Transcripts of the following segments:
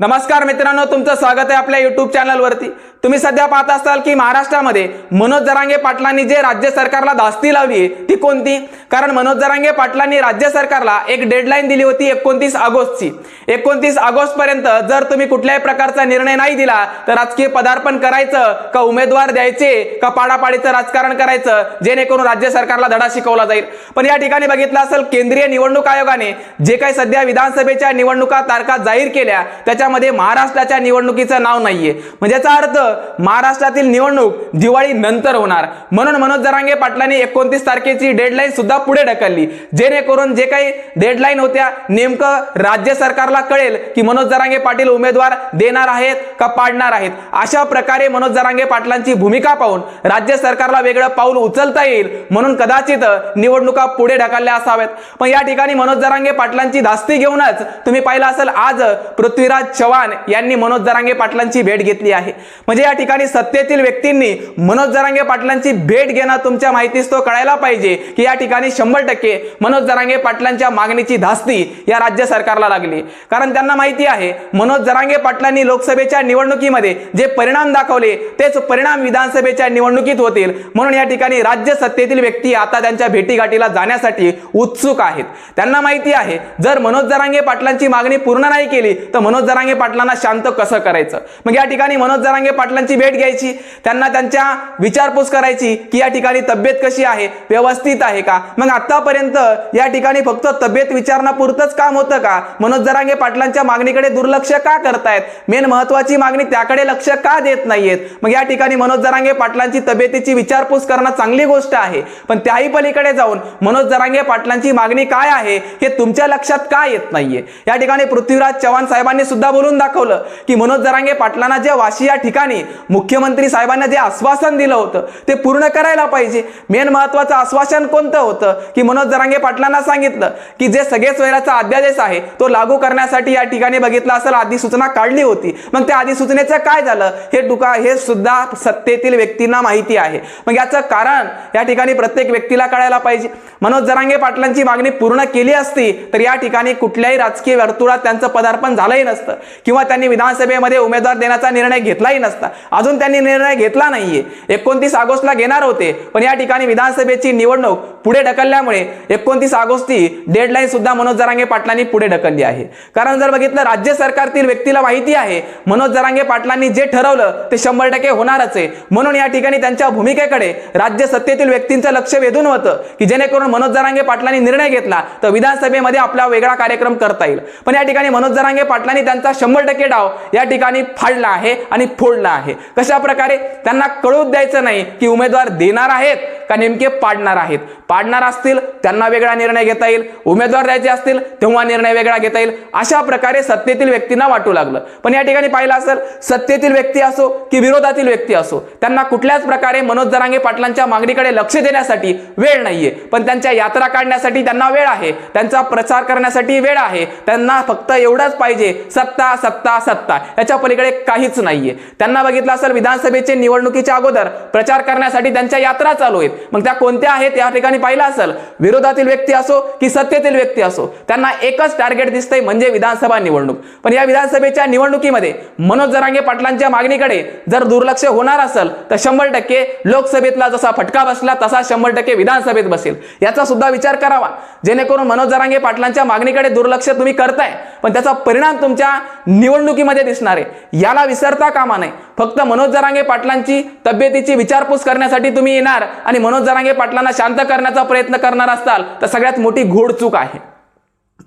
नमस्कार मित्रांनो तुमचं स्वागत आहे आपल्या युट्यूब चॅनलवरती तुम्ही सध्या पाहत असाल की महाराष्ट्रामध्ये मनोज जरांगे पाटलांनी जे राज्य सरकारला धास्ती लावली ती कोणती? कारण मनोज जरांगे पाटलांनी राज्य सरकारला एक डेडलाईन दिली होती एकोणतीस ऑगस्टची. एकोणतीस ऑगस्ट पर्यंत जर तुम्ही कुठल्याही प्रकारचा निर्णय नाही दिला तर राजकीय पदार्पण करायचं का उमेदवार द्यायचे का पाडापाडीचं राजकारण करायचं जेणेकरून राज्य सरकारला धडा शिकवला जाईल? पण या ठिकाणी बघितलं असेल केंद्रीय निवडणूक आयोगाने जे काही सध्या विधानसभेच्या निवडणुका तारखा जाहीर केल्या त्याच्या राज्यामध्ये महाराष्ट्राच्या निवडणुकीचं नाव नाहीये. म्हणजे याचा अर्थ महाराष्ट्रातील निवडणूक दिवाळी नंतर होणार. म्हणून मनोज जरांगे पाटलांनी एकोणतीस तारखेची डेडलाईन सुद्धा पुढे ढकलली. जेणेकरून जे काही डेडलाईन होत्या नेमकं राज्य सरकारला कळेल की मनोज जरांगे पाटील उमेदवार देणार आहेत का पाडणार आहेत. अशा प्रकारे मनोज जरांगे पाटलांची भूमिका पाहून राज्य सरकारला वेगळं पाऊल उचलता येईल म्हणून कदाचित निवडणुका पुढे ढकलल्या असाव्यात. पण या ठिकाणी मनोज जरांगे पाटलांची धास्ती घेऊनच तुम्ही पाहिलं असेल आज पृथ्वीराज चव्हाण यांनी मनोज जरांगे पाटलांची भेट घेतली आहे. म्हणजे या ठिकाणी सत्तेतील व्यक्तींनी मनोज जरांगे पाटलांची भेट घेणं तुमच्या माहितीस तो कळायला पाहिजे की या ठिकाणी शंभर टक्के मनोज जरांगे पाटलांच्या मागणीची धास्ती या राज्य सरकारला लागली. कारण त्यांना माहिती आहे मनोज जरांगे पाटलांनी लोकसभेच्या निवडणुकीमध्ये जे परिणाम दाखवले तेच परिणाम विधानसभेच्या निवडणुकीत होतील. म्हणून या ठिकाणी राज्य सत्तेतील व्यक्ती आता त्यांच्या भेटीगाठीला जाण्यासाठी उत्सुक आहेत. त्यांना माहिती आहे जर मनोज जरांगे पाटलांची मागणी पूर्ण नाही केली तर मनोज जरांगे पाटलांना शांत कसं करायचं? मग या ठिकाणी मनोज जरांगे पाटलांची भेट घ्यायची. त्यांना त्यांच्या विचारपूस करायची की या ठिकाणी तब्येत कशी आहे? व्यवस्थित आहे का? मग आतापर्यंत या ठिकाणी फक्त तब्येत विचारण्यापुरतंच काम होतं का? मनोज जरांगे पाटलांच्या मागणीकडे दुर्लक्ष का करतायत? मेन महत्वाची मागणी त्याकडे लक्ष का देत नाहीयेत? मग या ठिकाणी मनोज जरांगे पाटलांची तब्येतीची विचारपूस करणं चांगली गोष्ट आहे. पण त्याही पलीकडे जाऊन मनोज जरांगे पाटलांची मागणी काय आहे हे तुमच्या लक्षात का येत नाहीये? या ठिकाणी पृथ्वीराज चव्हाण साहेबांनी सुद्धा बोलून दाखवलं की मनोज जरांगे पाटलांना जे वाशी या ठिकाणी मुख्यमंत्री साहेबांना जे आश्वासन दिलं होतं ते पूर्ण करायला पाहिजे. मेन महत्वाचं आश्वासन कोणतं होतं? की मनोज जरांगे पाटलांना सांगितलं की जे सगळे स्वैराचा अध्यादेश आहे तो लागू करण्यासाठी या ठिकाणी बघितलं असेल अधिसूचना काढली होती. मग त्या अधिसूचनेचं काय झालं? हे टुका हे सुद्धा सत्तेतील व्यक्तींना माहिती आहे. मग याचं कारण या ठिकाणी प्रत्येक व्यक्तीला कळायला पाहिजे. मनोज जरांगे पाटलांची मागणी पूर्ण केली असती तर या ठिकाणी कुठल्याही राजकीय वर्तुळात त्यांचं पदार्पण झालंही नसतं. किंवा त्यांनी विधानसभेमध्ये उमेदवार देण्याचा निर्णय घेतलाही नसता. अजून त्यांनी निर्णय घेतला नाहीये. एकोणतीस ऑगस्टला घेणार होते पण या ठिकाणी विधानसभेची निवडणूक पुढे ढकलल्यामुळे एकोणतीस ऑगस्टची डेडलाईन सुद्धा मनोज जरांगे पाटलांनी पुढे ढकलली आहे. कारण जर बघितलं राज्य सरकारतील व्यक्तीला माहिती आहे मनोज जरांगे पाटलांनी जे ठरवलं ते शंभर टक्के होणारच आहे. म्हणून या ठिकाणी त्यांच्या भूमिकेकडे राज्य सत्तेतील व्यक्तींचं लक्ष वेधून होतं की जेणेकरून मनोज जरांगे पाटलांनी निर्णय घेतला तर विधानसभेमध्ये आपला वेगळा कार्यक्रम करता येईल. पण या ठिकाणी मनोज जरांगे पाटलांनी त्यांचा शंभर टक्के डाव या ठिकाणी फाडला आहे आणि फोडला आहे. कशा प्रकारे त्यांना कळू द्यायचं नाही की उमेदवार देणार आहेत का नेमके पाडणार आहेत. पाडणार असतील त्यांना वेगळा निर्णय घेता येईल. उमेदवार द्यायचे असतील तेव्हा निर्णय वेगळा घेता येईल. अशा प्रकारे सत्तेतील व्यक्तींना वाटू लागलं. पण या ठिकाणी पाहिलं असेल सत्तेतील व्यक्ती असो की विरोधातील व्यक्ती असो त्यांना कुठल्याच प्रकारे मनोज जरांगे पाटलांच्या मागणीकडे लक्ष देण्यासाठी वेळ नाहीये. पण त्यांच्या यात्रा काढण्यासाठी त्यांना वेळ आहे. त्यांचा प्रचार करण्यासाठी वेळ आहे. त्यांना फक्त एवढंच पाहिजे सत्ता सत्ता सत्ता. याच्या पलीकडे काहीच नाहीये. त्यांना बघितलं असेल विधानसभेचे निवडणुकीच्या अगोदर प्रचार करण्यासाठी त्यांच्या यात्रा चालू आहेत. मग त्या कोणत्या आहेत या ठिकाणी पाहिलं असेल विरोधातील व्यक्ती असो की सत्तेतील व्यक्ती असो त्यांना एकच टार्गेट दिसतंय म्हणजे विधानसभा निवडणूक. पण या विधानसभेच्या निवडणुकीमध्ये मनोज जरांगे पाटलांच्या मागणीकडे जर दुर्लक्ष होणार असेल तर शंभर टक्के लोकसभेतला जसा फटका बसला तसा शंभर टक्के विधानसभेत बसेल. याचा सुद्धा विचार करावा. जेणेकरून मनोज जरांगे पाटलांच्या मागणीकडे दुर्लक्ष तुम्ही करताय पण त्याचा परिणाम तुमच्या निवडणुकीमध्ये दिसणार आहे. याला विसरता कामा नाही फक्त मनोज जरांगे पाटलांची तब्येतीची विचारपूस करण्यासाठी तुम्ही येणार आणि मनोज जरांगे पाटलांना शांत करण्याचा प्रयत्न करणार असताल तर सगळ्यात मोठी घोडचूक आहे.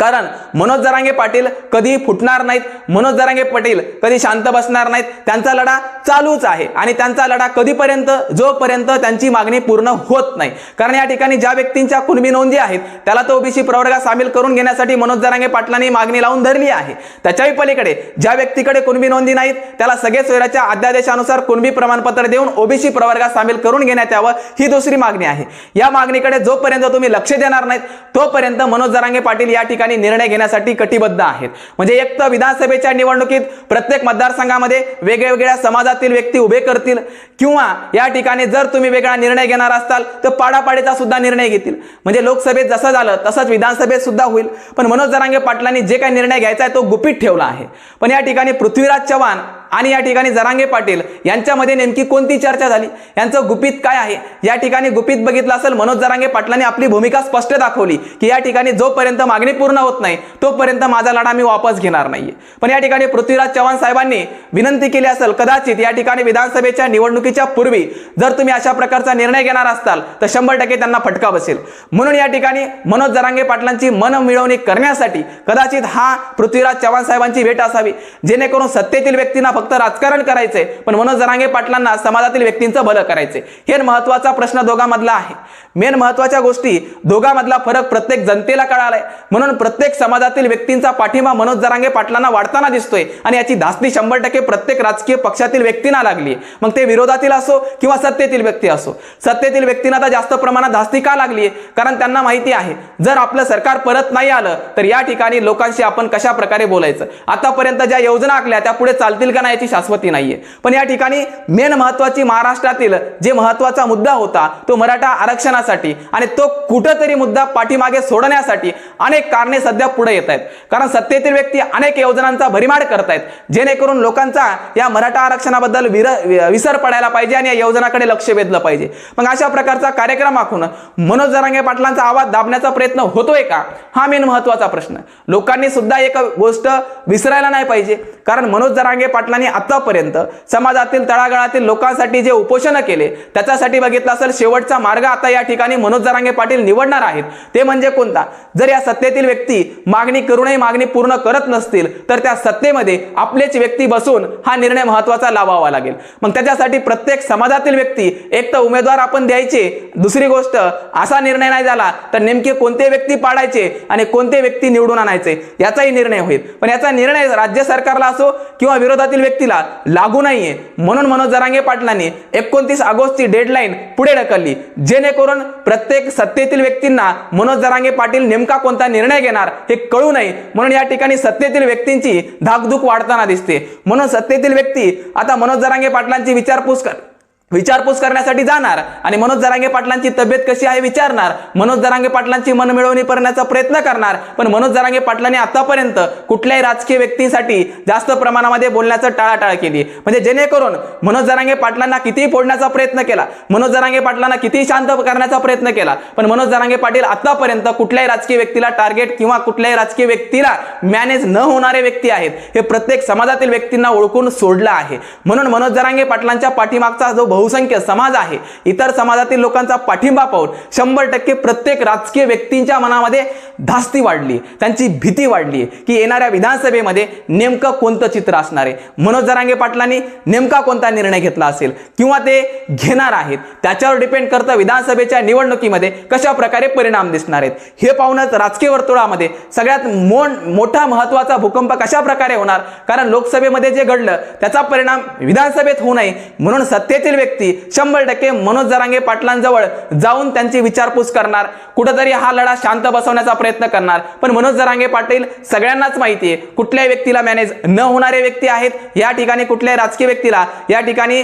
कारण मनोज जरांगे पाटील कधी फुटणार नाहीत मनोज जरांगे पाटील कधी शांत बसणार नाहीत त्यांचा लढा चालूच आहे. आणि त्यांचा लढा कधीपर्यंत जोपर्यंत त्यांची मागणी पूर्ण होत नाही. कारण या ठिकाणी ज्या व्यक्तींच्या कुणबी नोंदी आहेत त्याला तो ओबीसी प्रवर्गात सामील करून घेण्यासाठी मनोज जरांगे पाटलांनी मागणी लावून धरली आहे. त्याच्याही पलीकडे ज्या व्यक्तीकडे कुणबी नोंदी नाहीत त्याला सगळे सोयराच्या अध्यादेशानुसार कुणबी प्रमाणपत्र देऊन ओबीसी प्रवर्गात सामील करून घेण्यात यावं ही दुसरी मागणी आहे. या मागणीकडे जोपर्यंत तुम्ही लक्ष देणार नाहीत तोपर्यंत मनोज जरांगे पाटील या ठिकाणी आणि निर्णय घेण्यासाठी कटिबद्ध आहेत. म्हणजे एक तर विधानसभेच्या निवडणुकीत प्रत्येक मतदारसंघामध्ये वेगवेगळ्या समाजातील व्यक्ती उभे करतील किंवा या ठिकाणी जर तुम्ही वेगळा निर्णय घेणार असाल तर पाडापाडीचा सुद्धा निर्णय घेतील. म्हणजे लोकसभेत जसं झालं तसंच विधानसभेत सुद्धा होईल. पण मनोज जरांगे पाटलांनी जे काही निर्णय घ्यायचा आहे तो गुपित ठेवला आहे. पण या ठिकाणी पृथ्वीराज चव्हाण आणि या ठिकाणी जरांगे पाटील यांच्यामध्ये नेमकी कोणती चर्चा झाली? यांचं गुपित काय आहे? या ठिकाणी गुपित बघितलं असेल मनोज जरांगे पाटलांनी आपली भूमिका स्पष्ट दाखवली की या ठिकाणी जोपर्यंत मागणी पूर्ण होत नाही तोपर्यंत माझा लढा मी वापस घेणार नाहीये. पण या ठिकाणी पृथ्वीराज चव्हाण साहेबांनी विनंती केली असेल कदाचित या ठिकाणी विधानसभेच्या निवडणुकीच्या पूर्वी जर तुम्ही अशा प्रकारचा निर्णय घेणार असाल तर शंभर टक्के त्यांना फटका बसेल. म्हणून या ठिकाणी मनोज जरांगे पाटलांची मन मिळवणी करण्यासाठी कदाचित हा पृथ्वीराज चव्हाण साहेबांची भेट असावी जेणेकरून सत्तेतील व्यक्तींना फक्त राजकारण करायचंय पण मनोज जरांगे पाटलांना समाजातील व्यक्तींचं भलं करायचंय हे महत्त्वाचा प्रश्न दोघांमधला आहे. मेन महत्त्वाच्या गोष्टी दोघांमधला फरक प्रत्येक जनतेला कळालाय. म्हणून प्रत्येक समाजातील व्यक्तींचा पाठिंबा मनोज जरांगे पाटलांना वाढताना दिसतोय आणि याची धास्ती शंभर टक्के प्रत्येक राजकीय पक्षातील व्यक्तींना लागली मग ते विरोधातील असो किंवा सत्तेतील व्यक्ती असो. सत्तेतील व्यक्तींना आता जास्त प्रमाणात धास्ती का लागली कारण त्यांना माहिती आहे जर आपलं सरकार परत नाही आलं तर या ठिकाणी लोकांशी आपण कशा प्रकारे बोलायचं? आतापर्यंत ज्या योजना आखल्या त्या पुढे चालतील का नाही? याची शाश्वती नाहीये. पण या ठिकाणी मेन महत्वाची महाराष्ट्रातील जे महत्त्वाचा मुद्दा होता तो मराठा आरक्षणासाठी आणि तो कुठंतरी मुद्दा पाठीमागे सोडण्यासाठी अनेक कारणे सध्या पुढे येत आहेत. कारण सत्तेतील व्यक्ती अनेक योजनांचा भरिमाड करतायत जेणेकरून लोकांचा या मराठा आरक्षणाबद्दल विर विसर पडायला पाहिजे आणि या योजनाकडे लक्ष वेधलं पाहिजे. मग अशा प्रकारचा कार्यक्रम आखून मनोज जरांगे पाटलांचा आवाज दाबण्याचा प्रयत्न होतोय का? हा मेन महत्त्वाचा प्रश्न. लोकांनी सुद्धा एक गोष्ट विसरायला नाही पाहिजे. कारण मनोज जरांगे पाटलांनी आतापर्यंत समाजातील तळागाळातील लोकांसाठी जे उपोषण केले त्याच्यासाठी बघितलं असेल शेवटचा मार्ग आता या ठिकाणी मनोज जरांगे पाटील निवडणार आहेत. ते म्हणजे कोणता? जर या सत्तेतील व्यक्ती मागणी करूनही मागणी पूर्ण करत नसतील तर त्या सत्तेमध्ये आपलेच व्यक्ती बसून हा निर्णय महत्त्वाचा लावावा लागेल. मग त्याच्यासाठी प्रत्येक समाजातील व्यक्ती एक तर उमेदवार आपण द्यायचे दुसरी गोष्ट असा निर्णय नाही झाला तर नेमके कोणते व्यक्ती पाडायचे आणि कोणते व्यक्ती निवडून आणायचे याचाही निर्णय होईल. पण याचा निर्णय राज्य सरकारला असो किंवा विरोधातील व्यक्तीला लागू नाहीये. म्हणून मनोज जरांगे पाटलांनी एकोणतीस ऑगस्टची डेडलाईन पुढे ढकलली. जेणेकरून प्रत्येक सत्तेतील व्यक्तींना मनोज जरांगे पाटील नेमका कोणता निर्णय घेणार हे कळू नये. म्हणून या ठिकाणी सत्तेतील व्यक्तींची धाकधूक वाढताना दिसते. म्हणून सत्तेतील व्यक्ती आता मनोज जरांगे पाटलांची विचारपूस कर. विचारपूस करण्यासाठी जाणार. आणि मनोज जरांगे पाटलांची तब्येत कशी आहे विचारणार. मनोज जरांगे पाटलांची मन मिळवणी करण्याचा प्रयत्न करणार. पण मनोज जरांगे पाटलांनी आतापर्यंत कुठल्याही राजकीय व्यक्तीसाठी जास्त प्रमाणामध्ये बोलण्याचं टाळाटाळ केली. म्हणजे जेणेकरून मनोज जरांगे पाटलांना कितीही फोडण्याचा प्रयत्न केला मनोज जरांगे पाटलांना कितीही शांत करण्याचा प्रयत्न केला पण मनोज जरांगे पाटील आतापर्यंत कुठल्याही राजकीय व्यक्तीला टार्गेट किंवा कुठल्याही राजकीय व्यक्तीला मॅनेज न होणारे व्यक्ती आहेत हे प्रत्येक समाजातील व्यक्तींना ओळखून सोडलं आहे. म्हणून मनोज जरांगे पाटलांच्या पाठीमागचा जो बहुसंख्य समाज आहे. इतर समाजातील लोकांचा पाठिंबा पाहून शंभर टक्के प्रत्येक राजकीय व्यक्तींच्या मनामध्ये धास्ती वाढली. त्यांची भीती वाढली की येणाऱ्या विधानसभेमध्ये नेमकं कोणतं चित्र असणार आहे? मनोज जरांगे पाटलांनी नेमका कोणता निर्णय घेतला असेल? किंवा ते घेणार आहेत? त्याच्यावर डिपेंड करतं विधानसभेच्या निवडणुकीमध्ये कशा प्रकारे परिणाम दिसणार आहेत? हे पाहूनच राजकीय वर्तुळामध्ये सगळ्यात मोन मोठा महत्त्वाचा भूकंप कशा प्रकारे होणार? कारण लोकसभेमध्ये जे घडलं त्याचा परिणाम विधानसभेत होऊ नये. म्हणून सत्तेतील व्यक्ती शंभर टक्के मनोज जरांगे पाटलांजवळ जाऊन त्यांची विचारपूस करणार. कुठंतरी हा लढा शांत बसवण्याचा प्रयत्न करणार. पण मनोज जरांगे पाटील सगळ्यांनाच माहिती आहे कुठल्याही व्यक्तीला मॅनेज न होणारे व्यक्ती आहेत. या ठिकाणी कुठल्याही राजकीय व्यक्तीला या ठिकाणी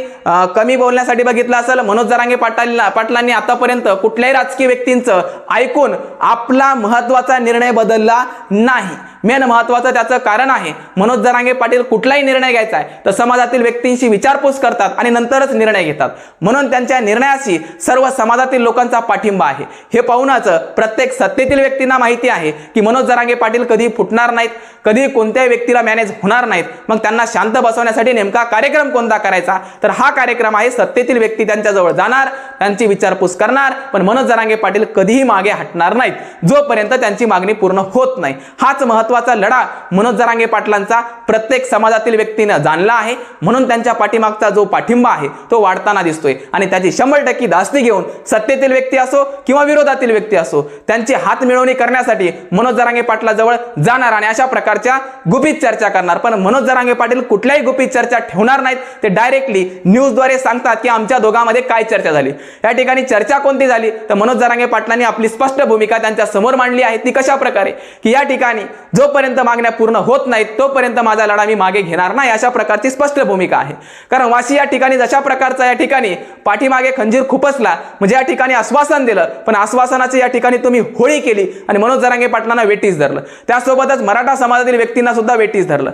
कमी बोलण्यासाठी बघितलं असेल मनोज जरांगे पाटील पाटलांनी आतापर्यंत कुठल्याही राजकीय व्यक्तींचं ऐकून आपला महत्त्वाचा निर्णय बदलला नाही. मेन महत्वाचं त्याचं कारण आहे. मनोज जरांगे पाटील कुठलाही निर्णय घ्यायचा आहे तर समाजातील व्यक्तींशी विचारपूस करतात आणि नंतरच निर्णय घेतात. म्हणून त्यांच्या निर्णयाशी सर्व समाजातील लोकांचा पाठिंबा आहे. हे पाहूनच प्रत्येक सत्तेतील व्यक्तींना माहिती आहे की मनोज जरांगे पाटील कधी फुटणार नाहीत कधी कोणत्याही व्यक्तीला मॅनेज होणार नाहीत. मग त्यांना शांत बसवण्यासाठी नेमका कार्यक्रम कोणता करायचा? तर हा कार्यक्रम आहे सत्तेतील व्यक्ती त्यांच्याजवळ जाणार त्यांची विचारपूस करणार पण मनोज जरांगे पाटील कधीही मागे हटणार नाहीत. जोपर्यंत त्यांची मागणी पूर्ण होत नाही. हाच महत्त्व महत्त्वाचा लढा मनोज जरांगे पाटलांचा प्रत्येक समाजातील व्यक्तीनं जाणला आहे. म्हणून त्यांच्या पाठीमागचा जो पाठिंबा आहे तो वाढताना दिसतोय. आणि त्याची शंभर टक्के धास्ती घेऊन सत्तेतील व्यक्ती असो किंवा विरोधातील व्यक्ती असो त्यांची हात मिळवणी करण्यासाठी मनोज जरांगे पाटलाजवळ जाणार आणि अशा प्रकारच्या गुपित चर्चा करणार. पण मनोज जरांगे पाटील कुठल्याही गुपित चर्चा ठेवणार नाहीत. ते डायरेक्टली न्यूजद्वारे सांगतात की आमच्या दोघांमध्ये काय चर्चा झाली. या ठिकाणी चर्चा कोणती झाली? तर मनोज जरांगे पाटलांनी आपली स्पष्ट भूमिका त्यांच्यासमोर मांडली आहे. ती कशा प्रकारे की या ठिकाणी जोपर्यंत मागण्या पूर्ण होत नाहीत तोपर्यंत माझा लढा मी मागे घेणार नाही अशा प्रकारची स्पष्ट भूमिका आहे. कारण वाशी या ठिकाणी जशा प्रकारचा या ठिकाणी पाठीमागे खंजीर खुपसला म्हणजे या ठिकाणी आश्वासन दिलं पण आश्वासनाची या ठिकाणी तुम्ही होळी केली आणि मनोज जरांगे पाटलांना वेटीस धरलं. त्यासोबतच मराठा समाजातील व्यक्तींना सुद्धा वेटीस धरलं.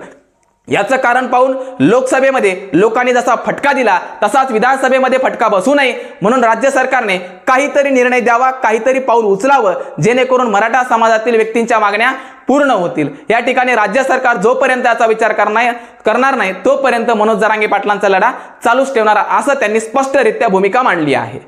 याचं कारण पाहून लोकसभेमध्ये लोकांनी जसा फटका दिला तसाच विधानसभेमध्ये फटका बसू नये. म्हणून राज्य सरकारने काहीतरी निर्णय द्यावा काहीतरी पाऊल उचलावं जेणेकरून मराठा समाजातील व्यक्तींच्या मागण्या पूर्ण होतील. या ठिकाणी राज्य सरकार जोपर्यंत याचा विचार करणार करणार नाही तोपर्यंत मनोज जरांगे पाटलांचा लढा चालूच ठेवणार असं त्यांनी स्पष्टरित्या भूमिका मांडली आहे.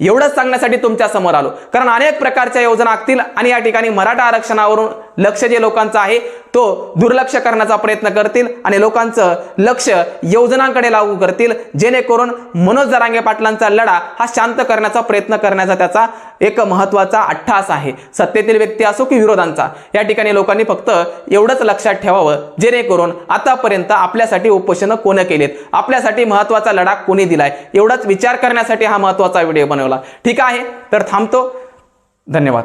एवढंच सांगण्यासाठी तुमच्यासमोर आलो. कारण अनेक प्रकारच्या योजना असतील आणि या ठिकाणी मराठा आरक्षणावरून लक्ष जे लोकांचं आहे तो दुर्लक्ष करण्याचा प्रयत्न करतील आणि लोकांचं लक्ष योजनांकडे लागू करतील. जेणेकरून मनोज जरांगे पाटलांचा लढा हा शांत करण्याचा प्रयत्न करण्याचा त्याचा एक महत्त्वाचा अट्ठास आहे. सत्तेतील व्यक्ती असो की विरोधांचा या ठिकाणी लोकांनी फक्त एवढंच लक्षात ठेवावं जेणेकरून आतापर्यंत आपल्यासाठी उपोषणं कोण केलेत? आपल्यासाठी महत्त्वाचा लढा कोणी दिलाय? एवढाच विचार करण्यासाठी हा महत्त्वाचा व्हिडिओ बनवला. ठीक आहे तर थांबतो. धन्यवाद.